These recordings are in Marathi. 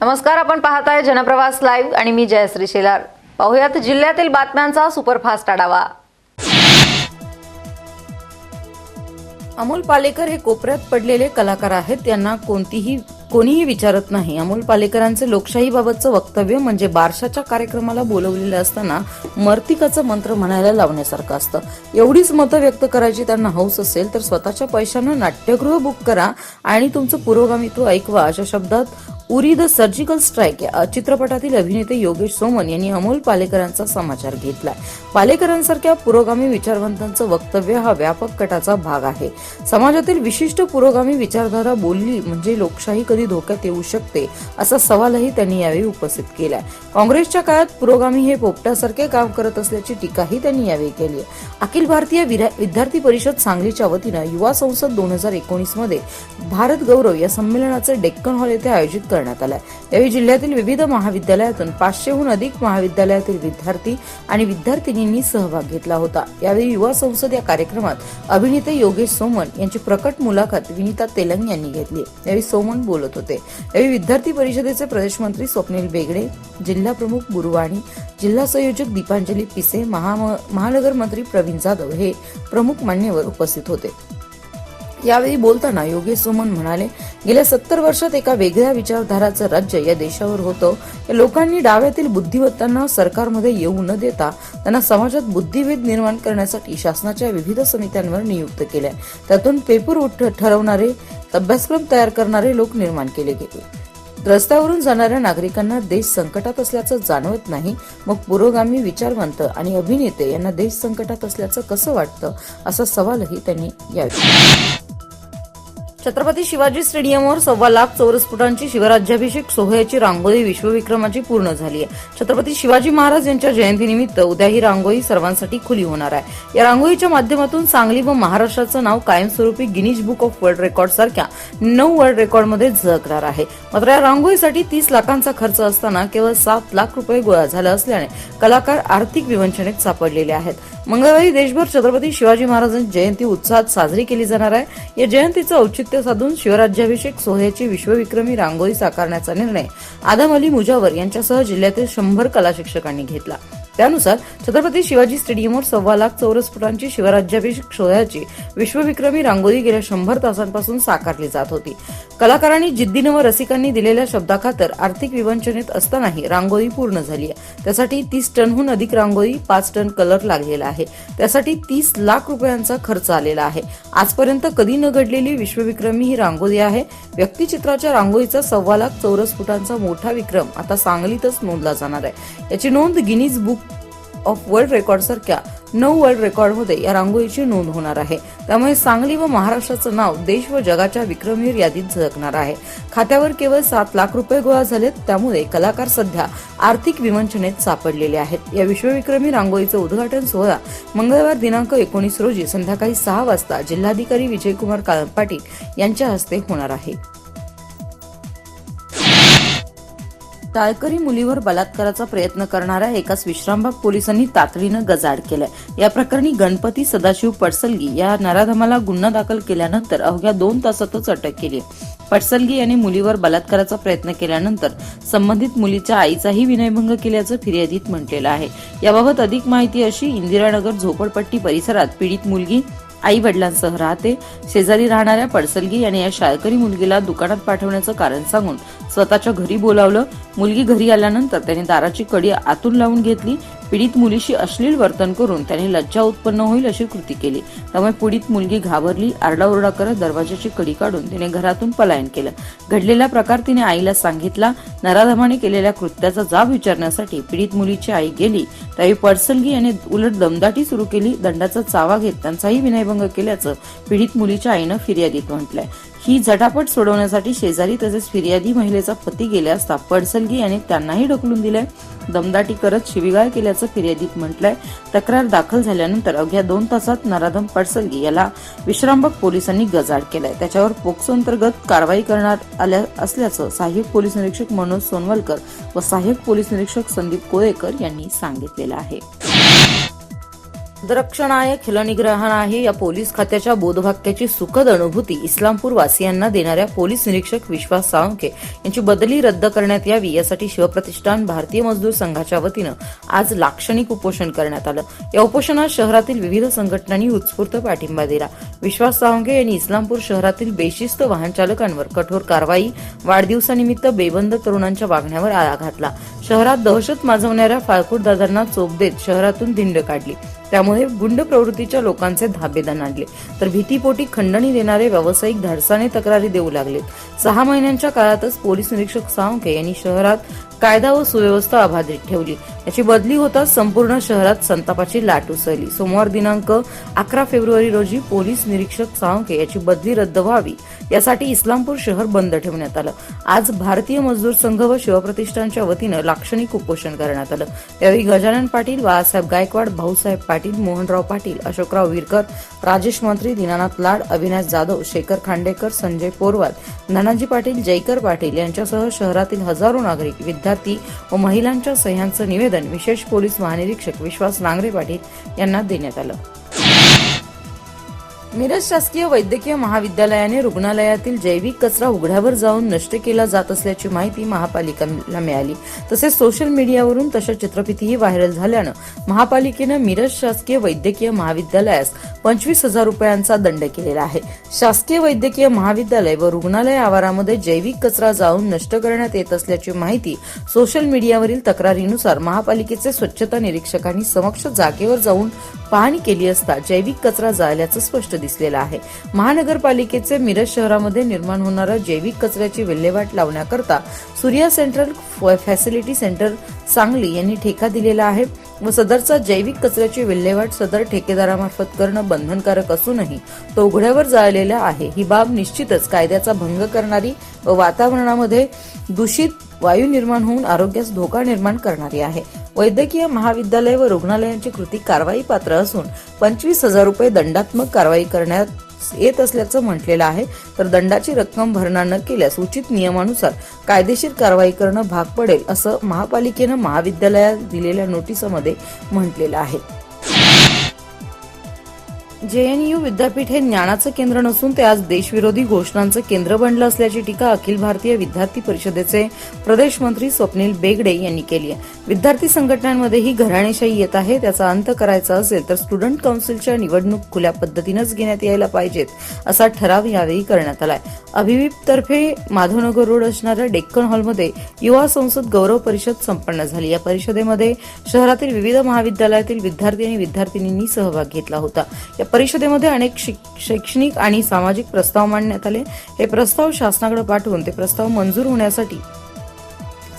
नमस्कार आपण पाहताय जनप्रवास लाईव्ह आणि मी जयश्री शेलार. पाहुयात जिल्ह्यातील बातम्यांचा सुपरफास्ट आढावा. अमोल पालेकर हे कोपऱ्यात पडलेले कलाकार आहेत. त्यांना कोणतीही कोणीही विचारत नाही. अमोल पालेकरांचे लोकशाहीबाबतचं वक्तव्य म्हणजे बारशाच्या कार्यक्रमाला बोलवलेलं असताना मर्तिकाचं मंत्र म्हणायला लावण्यासारखं असतं. एवढीच मतं व्यक्त करायची त्यांना हौस असेल तर स्वतःच्या पैशानं नाट्यगृह बुक करा आणि तुमचं पुरोगामित्व ऐकवा अशा शब्दात उरी द सर्जिकल स्ट्राईक या चित्रपटातील अभिनेते योगेश सोमन यांनी अमोल पालेकरांचा समाचार घेतलाय. पालेकरांसारख्या पुरोगामी विचारवंतांचं वक्तव्य हा व्यापक कटाचा भाग आहे. समाजातील विशिष्ट पुरोगामी विचारधारा बोलली म्हणजे लोकशाही कधी धोक्यात येऊ शकते असा सवालही त्यांनी यावेळी उपस्थित केलाय. काँग्रेसच्या काळात पुरोगामी हे पोपटासारखे काम करत असल्याची टीकाही त्यांनी यावेळी केली आहे. अखिल भारतीय विरा- विद्यार्थी परिषद सांगलीच्या वतीनं युवा संसद दोन हजार एकोणीसमध्ये भारत गौरव या संमेलनाचे डेक्कन हॉल येथे आयोजित करण्यात आलंय. यावेळी जिल्ह्यातील विविध महाविद्यालयातून पाचशेहून अधिक महाविद्यालयातील विद्यार्थी आणि विद्यार्थिनींनी सहभाग घेतला होता. यावेळी युवा संसद या कार्यक्रमात अभिनेते योगेश सोमन यांची प्रकट मुलाखत विनिता तेलंग यांनी घेतली. यावेळी सोमन बोलत होते. यावेळी विद्यार्थी परिषदेचे प्रदेश मंत्री स्वप्नील बेगडे जिल्हा प्रमुख गुरुवाणी जिल्हा संयोजक दीपांजली पिसे महा महानगर मंत्री प्रवीण जाधव हे प्रमुख मान्यवर उपस्थित होते. यावेळी बोलताना योगेश सुमन म्हणाले गेल्या सत्तर वर्षात एका वेगळ्या विचारधाराचं राज्य या देशावर होतं. या लोकांनी डाव्यातील बुद्धिमत्तांना सरकारमध्ये येऊ न देता त्यांना समाजात बुद्धिभेद निर्माण करण्यासाठी शासनाच्या विविध समित्यांवर नियुक्त केल्या. त्यातून पेपर उठ ठरवणारे अभ्यासक्रम तयार करणारे लोक निर्माण केले गेले. रस्त्यावरून जाणाऱ्या नागरिकांना देश संकटात असल्याचं जाणवत नाही. मग पुरोगामी विचारवंत आणि अभिनेते यांना देश संकटात असल्याचं कसं वाटतं? असा सवालही त्यांनी यावेळी छत्रपती शिवाजी स्टेडियमवर सव्वा लाख चौरस फुटांची शिवराज्याभिषेक सोहळ्याची रांगोळी विश्वविक्रमाची पूर्ण झाली आहे. छत्रपती शिवाजी महाराज यांच्या जयंतीनिमित्त उद्या ही रांगोळी सर्वांसाठी खुली होणार आहे. या रांगोळीच्या माध्यमातून सांगली व महाराष्ट्राचं नाव कायमस्वरूपी Guinness book of world record सारख्या नऊ वर्ल्ड रेकॉर्डमध्ये झळकणार आहे. मात्र या रांगोळीसाठी तीस लाखांचा खर्च असताना केवळ सात लाख रुपये गोळा झाला असल्याने कलाकार आर्थिक विवंचनेत सापडलेले आहेत. मंगळवारी देशभर छत्रपती शिवाजी महाराजांची जयंती उत्साहात साजरी केली जाणार आहे. या जयंतीचं औचित्य साधून शिवराज्याभिषेक सोहळ्याची विश्वविक्रमी रांगोळी साकारण्याचा निर्णय आदम अली मुजावर यांच्यासह जिल्ह्यातील शंभर कला शिक्षकांनी घेतला. त्यानुसार छत्रपती शिवाजी स्टेडियमवर सव्वा लाख चौरस फुटांची शिवराज्याभिषेक सोहळ्याची विश्वविक्रमी रांगोळी गेल्या शंभर तासांपासून साकारली जात होती. कलाकारांनी जिद्दीनं व रसिकांनी दिलेल्या शब्दाखातर आर्थिक विवंचनेत असतानाही रांगोळी पूर्ण झाली आहे. त्यासाठी तीस टनहून अधिक रांगोळी पाच टन कलर लागलेला आहे. त्यासाठी तीस लाख रुपयांचा खर्च आलेला आहे. आजपर्यंत कधी न घडलेली विश्वविक्रमी ही रांगोळी आहे. व्यक्तिचित्राच्या रांगोळीचा सव्वा लाख चौरस फुटांचा मोठा विक्रम आता सांगलीतच नोंदला जाणार आहे. याची नोंद Guinness book of world record सारख्या नऊ वर्ल्ड रेकॉर्डमध्ये या रांगोळीची नोंद होणार आहे. त्यामुळे सांगली व महाराष्ट्राचं नाव देश व जगाच्या विक्रमी यादीत झळकणार आहे. खात्यावर केवळ सात लाख रुपये गोळा झालेत त्यामुळे कलाकार सध्या आर्थिक विमंचनेत सापडलेले आहेत. या विश्वविक्रमी रांगोळीचं उद्घाटन सोहळा मंगळवार दिनांक एकोणीस रोजी संध्याकाळी सहा वाजता जिल्हाधिकारी विजयकुमार काळम पाटील यांच्या हस्ते होणार आहे. टाळकरी मुलीवर बलात्काराचा प्रयत्न करणाऱ्या एकाच विश्रामबाग पोलिसांनी तातडीनं गजाड केलाय. या प्रकरणी गणपती सदाशिव पडसलगी या नराधमाला गुन्हा दाखल केल्यानंतर अवघ्या दोन तासातच अटक केली पडसलगी यांनी मुलीवर बलात्काराचा प्रयत्न केल्यानंतर संबंधित मुलीच्या आईचाही विनयभंग केल्याचं फिर्यादीत म्हटलेलं आहे. याबाबत अधिक माहिती अशी इंदिरानगर झोपडपट्टी परिसरात पीडित मुलगी आई वडिलांसह राहते. शेजारी राहणाऱ्या पडसलगी यांनी या शाळकरी मुलगीला दुकानात पाठवण्याचं कारण सांगून स्वतःच्या घरी बोलावलं. मुलगी घरी आल्यानंतर त्याने दाराची कडी आतून लावून घेतली. पीडित मुलीशी अश्लील वर्तन करून त्याने लज्जा उत्पन्न होईल अशी कृती केली. त्यामुळे पीडित मुलगी घाबरली आरडाओरडा करत दरवाजाची कडी काढून तिने घरातून पलायन केलं. घडलेला प्रकार तिने आईला सांगितला. नराधमाने केलेल्या कृत्याचा जाब विचारण्यासाठी पीडित मुलीची आई गेली. त्यावेळी पडसलगी याने उलट दमदाटी सुरू केली. दंडाचा चावा घेत त्यांचाही विनयभंग केल्याचं पीडित मुलीच्या आईनं फिर्यादीत म्हटलंय. ही झटापट सोडवण्यासाठी शेजारी तसेच फिर्यादी महिलेचा पती गेले असता पडसलगी याने त्यांनाही ढकलून दिलंय. दमदाटी करत शिवीगाळ केल्याचं फिर्यादीत म्हटलंय. तक्रार दाखल झाल्यानंतर अवघ्या दोन तासात नराधम पडसलगी याला विश्रामबाग पोलिसांनी गजाड केलाय. त्याच्यावर पोक्सो अंतर्गत कारवाई करण्यात आल्या असल्याचं सहाय्यक पोलीस निरीक्षक मनोज सोनवलकर व सहाय्यक पोलीस निरीक्षक संदीप कोळेकर यांनी सांगितलेलं आहे. दरक्षणाय खिलनिग्रहणाय या पोलीस खात्याच्या बोधवाक्याची सुखद अनुभूती इस्लामपूर वासियांना देणाऱ्या पोलीस निरीक्षक विश्वास साळुंके यांची बदली रद्द करण्यात यावी यासाठी शिवप्रतिष्ठान भारतीय मजदूर संघाच्या वतीनं आज लाक्षणिक उपोषण करण्यात आलं. या उपोषणात शहरातील विविध संघटनांनी उत्स्फूर्त पाठिंबा दिला. विश्वास सावंगे यांनी इस्लामपूर शहरातील बेशिस्त वाहन चालकांवर कठोर कारवाई वाढदिवसानिमित्त बेबंद तरुणांच्या वागण्यावर आळा घातला. शहरात दहशत माजवणाऱ्या फाळकूट दादांना चोप देत शहरातून धिंड काढली. त्यामुळे गुंड प्रवृत्तीच्या लोकांचे धाबेदान आणले. तर भीतीपोटी खंडणी देणारे व्यावसायिक धाडसाने तक्रारी देऊ लागलेत सहा महिन्यांच्या काळातच पोलीस निरीक्षक सावंके यांनी शहरात कायदा व सुव्यवस्था अबाधित ठेवली. याची बदली होताच संपूर्ण शहरात संतापाची लाट उसळली. सोमवार दिनांक अकरा फेब्रुवारी रोजी पोलीस निरीक्षक साळुंके याची बदली रद्द व्हावी यासाठी इस्लामपूर शहर बंद ठेवण्यात आलं. आज भारतीय मजदूर संघ व शिवप्रतिष्ठानच्या वतीनं लाक्षणिक उपोषण करण्यात आलं. यावेळी गजानन पाटील बाळासाहेब गायकवाड भाऊसाहेब पाटील मोहनराव पाटील अशोकराव विरकर राजेश मंत्री दीनानाथ लाड अविनाश जाधव शेखर खांडेकर संजय पोरवाल नानाजी पाटील जयकर पाटील यांच्यासह शहरातील हजारो नागरिक विद्यार्थी व महिलांच्या सह्यांचं निवेदन विशेष पोलीस महानिरीक्षक विश्वास नांगरे पाटील यांना देण्यात आलं. मिरज शासकीय वैद्यकीय महाविद्यालयाने रुग्णालयातील जैविक कचरा उघड्यावर जाऊन नष्ट केला जात असल्याची माहिती महापालिकेला मिळाली. तसेच सोशल मीडियावरून तशा चित्रफितीही व्हायरल झाल्यानं महापालिकेनं मिरज शासकीय वैद्यकीय महाविद्यालयास पंचवीस हजार रुपयांचा दंड केलेला आहे. शासकीय वैद्यकीय महाविद्यालय व रुग्णालय आवारामध्ये जैविक कचरा जाऊन नष्ट करण्यात येत असल्याची माहिती सोशल मीडियावरील तक्रारीनुसार महापालिकेचे स्वच्छता निरीक्षकांनी समक्ष जागेवर जाऊन पाहणी केली असता जैविक कचरा जाळल्याचं स्पष्ट दिसलेला आहे. महानगरपालिकेचे मिरज शहरामध्ये निर्माण होणारा जैविक कचऱ्याची विल्हेवाट लावण्याकरता Surya central facility centre Sangli यांनी ठेका दिलेला आहे व सदरचा जैविक कचऱ्याची विल्हेवाट सदर ठेकेदारामार्फत करणं बंधनकारक असूनही तो उघड्यावर जाळलेला आहे. ही बाब निश्चितच कायद्याचा भंग करणारी व वातावरणामध्ये दूषित वायू निर्माण होऊन आरोग्यास धोका निर्माण करणारी आहे. वैद्यकीय महाविद्यालय व रुग्णालयांची कृती कारवाई पात्र असून पंचवीस हजार रुपये दंडात्मक कारवाई करण्यात येत असल्याचं म्हटलेलं आहे. तर दंडाची रक्कम भरणा न केल्यास उचित नियमानुसार कायदेशीर कारवाई करणं भाग पडेल असं महापालिकेनं महाविद्यालयात दिलेल्या नोटिसमध्ये म्हटलेलं आहे. जेएनयू विद्यापीठ हे ज्ञानाचं केंद्र नसून ते आज देशविरोधी घोषणांचं केंद्र बनलं असल्याची टीका अखिल भारतीय विद्यार्थी परिषदेचे प्रदेश मंत्री स्वप्नील बेगडे यांनी केली आहे. विद्यार्थी संघटनांमध्येही घराणेशाही येत आहे त्याचा अंत करायचा असेल तर स्टुडंट काउन्सिलच्या निवडणूक खुल्या पद्धतीनंच घेण्यात यायला पाहिजेत असा ठराव यावेळी करण्यात आलाय. अभिवीपतर्फे माधवनगर रोड असणाऱ्या डेक्कन हॉलमध्ये युवा संसद गौरव परिषद संपन्न झाली. या परिषदेमध्ये शहरातील विविध महाविद्यालयातील विद्यार्थी आणि विद्यार्थिनींनी सहभाग घेतला होता. या परिषदेमध्ये अनेक शैक्षणिक आणि सामाजिक प्रस्ताव मांडण्यात आले. हे प्रस्ताव शासनाकडे पाठवून ते प्रस्ताव मंजूर होण्यासाठी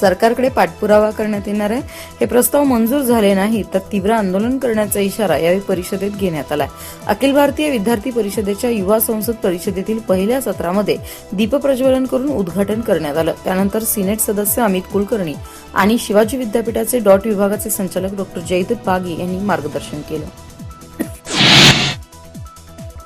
सरकारकडे पाठपुरावा करण्यात येणार आहे. हे प्रस्ताव मंजूर झाले नाही तर तीव्र आंदोलन करण्याचा इशारा यावेळी परिषदेत घेण्यात आला अखिल भारतीय विद्यार्थी परिषदेच्या युवा संसद परिषदेतील पहिल्या सत्रामध्ये दीपप्रज्वलन करून उद्घाटन करण्यात आलं. त्यानंतर सिनेट सदस्य अमित कुलकर्णी आणि शिवाजी विद्यापीठाचे डॉट विभागाचे संचालक डॉक्टर जयदीप बागी यांनी मार्गदर्शन केलं.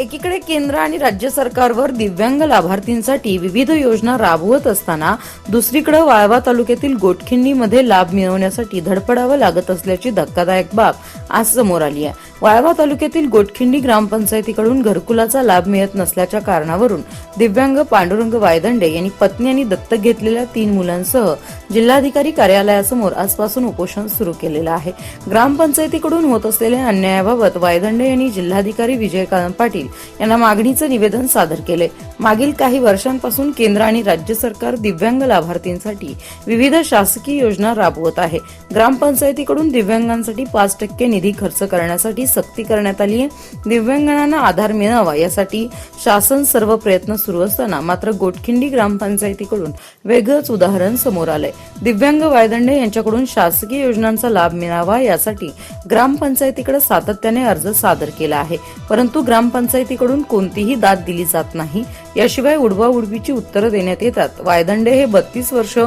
एकीकडे केंद्र आणि राज्य सरकारवर दिव्यांग लाभार्थींसाठी विविध योजना राबवत असताना दुसरीकडे वाळवा तालुक्यातील गोटखिंडीमध्ये लाभ मिळवण्यासाठी धडपडावं लागत असल्याची धक्कादायक बाब आज समोर आली आहे. वाळवा तालुक्यातील गोटखिंडी ग्रामपंचायतीकडून घरकुलाचा लाभ मिळत नसल्याच्या कारणावरून दिव्यांग पांडुरंग वायदंडे यांनी पत्नी आणि दत्तक घेतलेल्या तीन मुलांसह जिल्हाधिकारी कार्यालयासमोर आजपासून उपोषण सुरू केलेलं आहे. ग्रामपंचायतीकडून होत असलेल्या अन्यायाबाबत वायदंडे यांनी जिल्हाधिकारी विजयकांत पाटील यांना मागणीचं निवेदन सादर केले. मागील काही वर्षांपासून केंद्र आणि राज्य सरकार दिव्यांग लाभार्थींसाठी विविध शासकीय योजना राबवत आहे. ग्रामपंचायतीकडून दिव्यांगांसाठी पाच टक्के निधी खर्च करण्यासाठी सक्ती करण्यात आली आहे. दिव्यांगांना आधार मिळावा यासाठी शासन सर्व प्रयत्न सुरू असताना मात्र गोटखिंडी ग्रामपंचायतीकडून वेगळंच उदाहरण समोर आलंय. दिव्यांग वायदंडे यांच्याकडून शासकीय योजनांचा लाभ मिळावा यासाठी ग्रामपंचायतीकडे सातत्याने अर्ज सादर केला आहे. परंतु ग्रामपंचायतीकडून कोणतीही दाद दिली जात नाही. याशिवाय उडवाउडवीची उत्तरं देण्यात येतात. वायदंडे हे बत्तीस वर्ष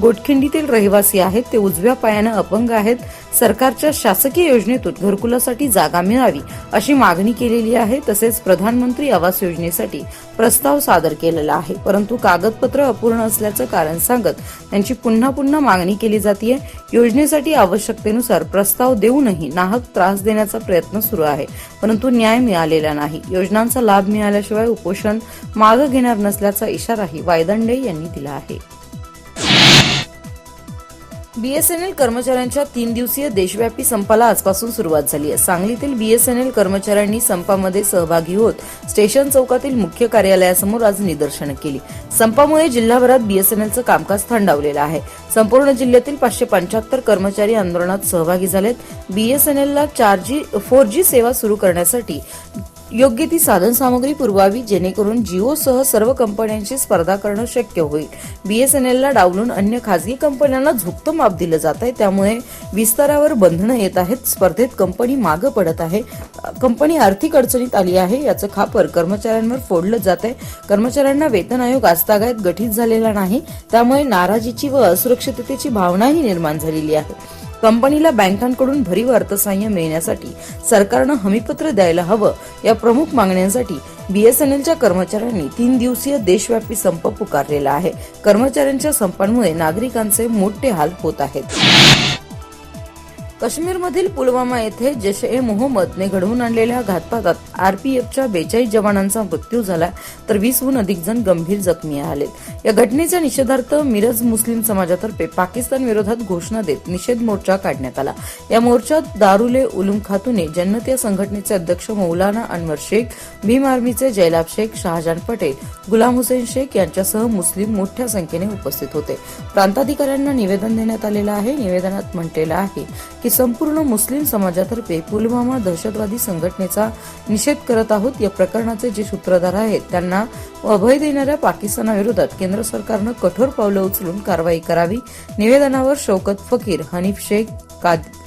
गोटखिंडीतील रहिवासी आहेत. ते उजव्या पायानं अपंग आहेत. सरकारच्या शासकीय योजनेतून घरकुलासाठी जागा जागा मिळावी अशी मागणी केलेली आहे. तसेच प्रधानमंत्री आवास योजनेसाठी प्रस्ताव सादर केलेला आहे. परंतु कागदपत्र अपूर्ण असल्याचं कारण सांगत त्यांची पुन्हा पुन्हा मागणी केली जाते योजनेसाठी आवश्यकतेनुसार प्रस्ताव देऊनही नाहक त्रास देण्याचा प्रयत्न सुरू आहे. परंतु न्याय मिळालेला नाही. योजनांचा लाभ मिळाल्याशिवाय उपोषण मागं घेणार नसल्याचा इशाराही वायदंडे यांनी दिला आहे. बीएसएनएल कर्मचाऱ्यांच्या तीन दिवसीय देशव्यापी संपाला आजपासून सुरुवात झाली आहे. सांगलीतील बीएसएनएल कर्मचाऱ्यांनी संपामध्ये सहभागी होत स्टेशन चौकातील मुख्य कार्यालयासमोर आज निदर्शनं केली. संपामुळे जिल्हाभरात बीएसएनएलचं कामकाज थंडावलेलं आहे. संपूर्ण जिल्ह्यातील पाचशे पंच्याहत्तर कर्मचारी आंदोलनात सहभागी झालेत. बीएसएनएलला चार जी फोर जी सेवा सुरू करण्यासाठी योग्य ती साधनसामग्री पुरवावी जेणेकरून जिओसह सर्व कंपन्यांशी स्पर्धा करणं शक्य होईल. बीएसएनएलला डावलून अन्य खासगी कंपन्यांना झुकतं माप दिलं जात आहे. त्यामुळे विस्तारावर बंधनं येत आहेत. स्पर्धेत कंपनी मागं पडत आहे. कंपनी आर्थिक अडचणीत आली आहे. याचं खापर कर्मचाऱ्यांवर फोडलं जात आहे. कर्मचाऱ्यांना वेतन आयोग आजतागायत गठीत झालेला नाही. त्यामुळे नाराजीची व असुरक्षिततेची भावनाही निर्माण झालेली आहे. कंपनीला बँकांकडून भरीव अर्थसहाय्य मिळण्यासाठी सरकारनं हमीपत्र द्यायला हवं या प्रमुख मागण्यांसाठी बीएसएनएलच्या कर्मचाऱ्यांनी तीन दिवसीय देशव्यापी संप पुकारलेला आहे. कर्मचाऱ्यांच्या संपांमुळे नागरिकांचे मोठे हाल होत आहेत. काश्मीरमधील पुलवामा येथे जैश ए मोहम्मदने घडवून आणलेल्या घातपातात आरपीएफच्या बेचाळीस जवानांचा मृत्यू झाला तर वीसहून अधिक जण गंभीर जखमी आलेत. या घटनेच्या निषेधार्थ मिरज मुस्लिम समाजातर्फे पाकिस्तान विरोधात घोषणा देत निषेध मोर्चा काढण्यात आला. या मोर्चात दारुले उलुम खातुने जन्नत या संघटनेचे अध्यक्ष मौलाना अनवर शेख भीम आर्मीचे जैलाब शेख शहाजान पटेल गुलाम हुसेन शेख यांच्यासह मुस्लिम मोठ्या संख्येने उपस्थित होते. प्रांताधिकाऱ्यांना निवेदन देण्यात आलेलं आहे. निवेदनात म्हटलेलं आहे की संपूर्ण मुस्लिम समाजातर्फे पुलवामा दहशतवादी संघटनेचा निषेध करत आहोत या प्रकरणाचे जे सूत्रधार आहेत त्यांना अभय देणाऱ्या पाकिस्तानाविरोधात केंद्र सरकारनं कठोर पावलं उचलून कारवाई करावी. निवेदनावर शौकत फकीर हनीफ शेख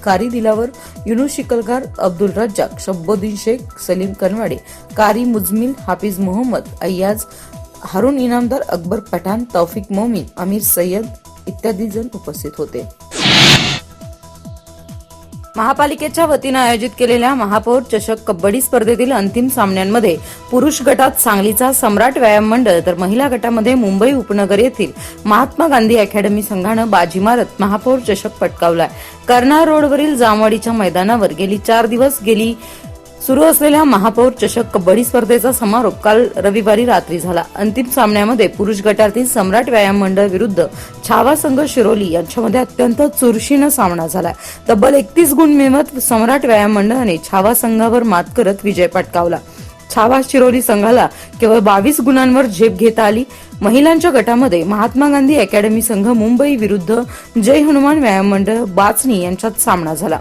कारी दिलावर युनू शिकलगार अब्दुल रज्जाक शब्बुद्दीन शेख सलीम कनवाडे कारी मुजमिल हाफिज मोहम्मद अय्याज हारून इनामदार अकबर पठाण तौफिक मोमीन अमीर सय्यद इत्यादी जण उपस्थित होते. महापालिकेच्या वतीनं आयोजित केलेल्या महापौर चषक कबड्डी स्पर्धेतील अंतिम सामन्यांमध्ये पुरुष गटात सांगलीचा सम्राट व्यायाम मंडळ तर महिला गटामध्ये मुंबई उपनगर येथील महात्मा गांधी अकॅडमी संघानं बाजी मारत महापौर चषक पटकावलाय. कर्नाळ रोडवरील जामवाडीच्या मैदानावर गेली चार दिवस गेली सुरू असलेल्या महापौर चषक कबड्डी स्पर्धेचा समारोप काल रविवारी रात्री झाला. अंतिम सामन्यामध्ये पुरुष गटातील सम्राट व्यायाम मंडळ विरुद्ध छावा संघ शिरोली यांच्यामध्ये अत्यंत चुरशीनं सामना झाला. तब्बल एकतीस गुण मिळवत सम्राट व्यायाम मंडळाने छावा संघावर मात करत विजय पटकावला. छावा शिरोली संघाला केवळ बावीस गुणांवर झेप घेता आली. महिलांच्या गटामध्ये महात्मा गांधी अकॅडमी संघ मुंबई विरुद्ध जय हनुमान व्यायाम मंडळ बाचणी यांच्यात सामना झाला.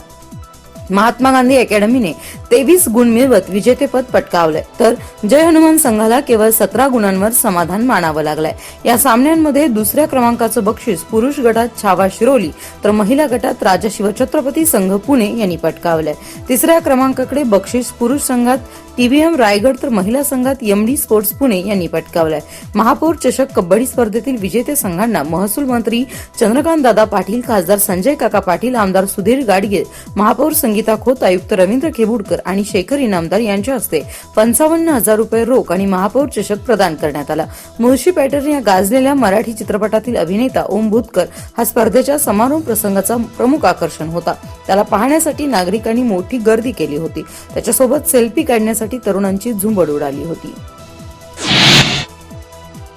महात्मा गांधी अकॅडमीने तेवीस गुण मिळवत विजेतेपद पटकावलंय. तर जय हनुमान संघाला केवळ सतरा गुणांवर समाधान मानावं लागलंय. या सामन्यांमध्ये दुसऱ्या क्रमांकाचं बक्षीस पुरुष गटात छावा शिरोली तर महिला गटात राजा शिवछत्रपती संघ पुणे यांनी पटकावलंय. तिसऱ्या क्रमांकाकडे बक्षीस पुरुष संघात टीव्हीएम रायगड तर महिला संघात एमडी स्पोर्ट्स पुणे यांनी पटकावलाय. महापौर चषक कबड्डी स्पर्धेतील विजेते संघांना महसूल मंत्री चंद्रकांत दादा पाटील खासदार संजय काका पाटील आमदार सुधीर गाडगे महापौर संघ संगीता खोत आयुक्त रवींद्र खेबुडकर आणि शेखर इनामदार यांच्या हस्ते पंचावन्न हजार रुपये रोख आणि महापौर चषक प्रदान करण्यात आला. मुळशी पॅटर्न या गाजलेल्या मराठी चित्रपटातील अभिनेता ओम भूतकर हा स्पर्धेच्या समारोप प्रसंगाचा प्रमुख आकर्षण होता. त्याला पाहण्यासाठी नागरिकांनी मोठी गर्दी केली होती. त्याच्यासोबत सेल्फी काढण्यासाठी तरुणांची झुंबड उडाली होती.